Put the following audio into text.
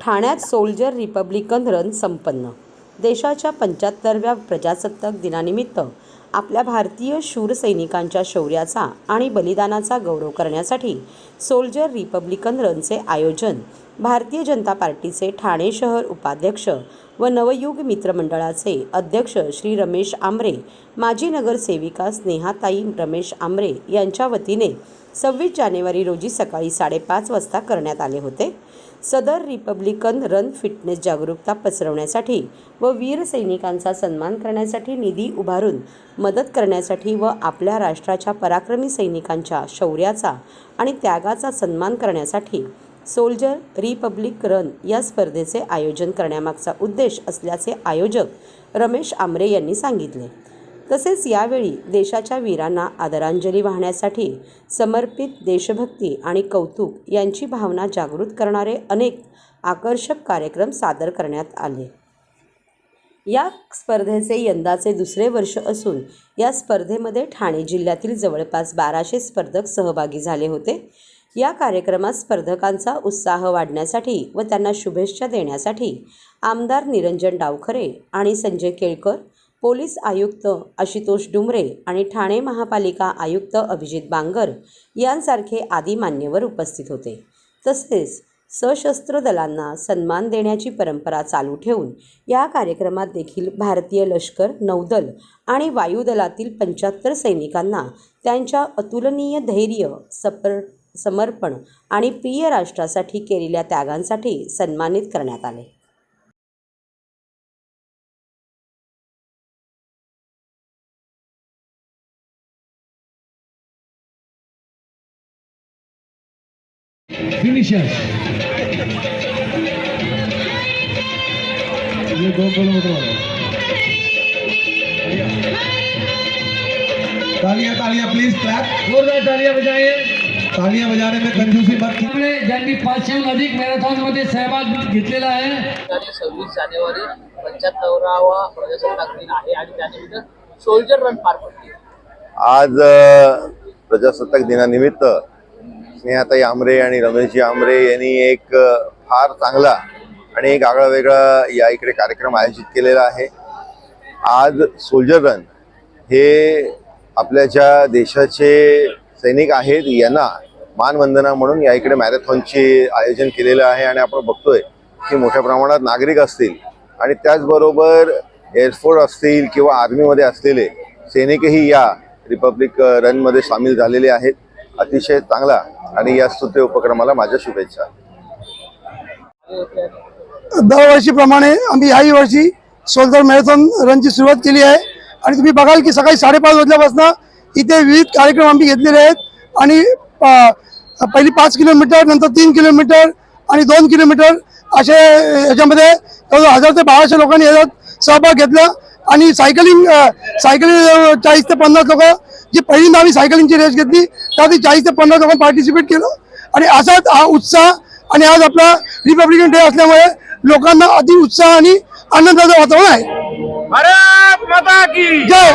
ठाण्यात soldier Republican run संपन्न. देशाच्या पंच्याहत्तरव्या प्रजासत्ताक दिनानिमित्त आपल्या भारतीय शूर सैनिकांच्या शौर्याचा आणि बलिदानाचा गौरव करण्यासाठी सोल्जर रिपब्लिकन रनचे आयोजन भारतीय जनता पार्टीचे ठाणे शहर उपाध्यक्ष व नवयुग मित्रमंडळाचे अध्यक्ष श्री रमेश आमरे माजी नगरसेविका स्नेहाताई रमेश आमरे यांच्या वतीने सव्वीस जानेवारी रोजी सकाळी साडेपाच वाजता करण्यात आले होते. सदर रिपब्लिकन रन फिटनेस जागरूकता पसरवण्यासाठी व वीर सैनिकांचा सन्मान करण्यासाठी निधी उभारून मदत करण्यासाठी व आपल्या राष्ट्राच्या पराक्रमी सैनिकांच्या शौर्याचा आणि त्यागाचा सन्मान करण्यासाठी सोल्जर रिपब्लिक रन या स्पर्धेचे आयोजन करण्यामागचा उद्देश असल्याचे आयोजक रमेश आमरे यांनी सांगितले. तसेच यावेळी देशाच्या वीरांना आदरांजली वाहण्यासाठी समर्पित देशभक्ती आणि कौतुक यांची भावना जागृत करणारे अनेक आकर्षक कार्यक्रम सादर करण्यात आले. या स्पर्धेचे यंदाचे दुसरे वर्ष असून या स्पर्धेमध्ये ठाणे जिल्ह्यातील जवळपास बाराशे स्पर्धक सहभागी झाले होते. या कार्यक्रमात स्पर्धकांचा उत्साह वाढण्यासाठी व त्यांना शुभेच्छा देण्यासाठी आमदार निरंजन डावखरे आणि संजय केळकर पोलीस आयुक्त आशुतोष डुमरे आणि ठाणे महापालिका आयुक्त अभिजित बांगर यांसारखे आदी मान्यवर उपस्थित होते. तसेच सशस्त्र दलांना सन्मान देण्याची परंपरा चालू ठेवून या कार्यक्रमात देखील भारतीय लष्कर नौदल आणि वायुदलातील पंच्याहत्तर सैनिकांना त्यांच्या अतुलनीय धैर्य सपर समर्पण आणि प्रिय राष्ट्रासाठी केलेल्या त्यागांसाठी सन्मानित करण्यात आले. फिनिशर ये दो किलोमीटर वाला तालियां तालियां प्लीज क्लैप जोरदार तालियां बजाइए. तालियां बजाने में कंजूसी मत कीजिए. ज्यांनी पाचशेहून अधिक मॅरेथॉनमध्ये सहभाग घेतलेला आहे. आणि सव्वीस जानेवारी पंच्याहत्तरावा प्रजासत्ताक दिन आहे आणि त्यानिमित्त सोल्जर रन पार पडते आज प्रजासत्ताक दिनानिमित्त स्नेहाताई आमरे आणि रमेशजी आमरे यांनी एक फार चांगला आणि एक आगळा वेगळा या इकडे कार्यक्रम आयोजित केलेला आहे. आज सोल्जर रन हे आपल्या ज्या देशाचे सैनिक आहेत यांना मानवंदना म्हणून या इकडे मॅरेथॉनचे आयोजन केलेलं आहे आणि आपण बघतोय की मोठ्या प्रमाणात नागरिक असतील आणि त्याचबरोबर एअरफोर्स असतील किंवा आर्मीमध्ये असलेले सैनिकही या रिपब्लिक रनमध्ये सामील झालेले आहेत. अतिशय चांगला आणि या स्तुत्य उपक्रमाला माझ्या शुभेच्छा. दरवर्षीप्रमाणे आम्ही याही वर्षी सोल्जर मॅरेथॉन रनची सुरुवात केली आहे. आणि तुम्ही बघाल की सकाळी साडेपाच वाजल्यापासून इथे विविध कार्यक्रम आम्ही घेतलेले आहेत. आणि पहिली पाच किलोमीटर नंतर तीन किलोमीटर आणि दोन किलोमीटर असे याच्यामध्ये जवळजवळ हजार ते बाराशे लोकांनी याच्यात सहभाग घेतला. आणि सायकलिंग सायकलिंग चाळीस ते पन्नास लोक जी पहिल्यांदा आम्ही सायकलिंगची रेस घेतली त्यात चाळीस ते पन्नास लोकांनी पार्टिसिपेट केलं. आणि असाच हा उत्साह आणि आज आपला रिपब्लिकन डे असल्यामुळे लोकांना अति उत्साह आणि आनंदाचं वातावरण आहे. जय!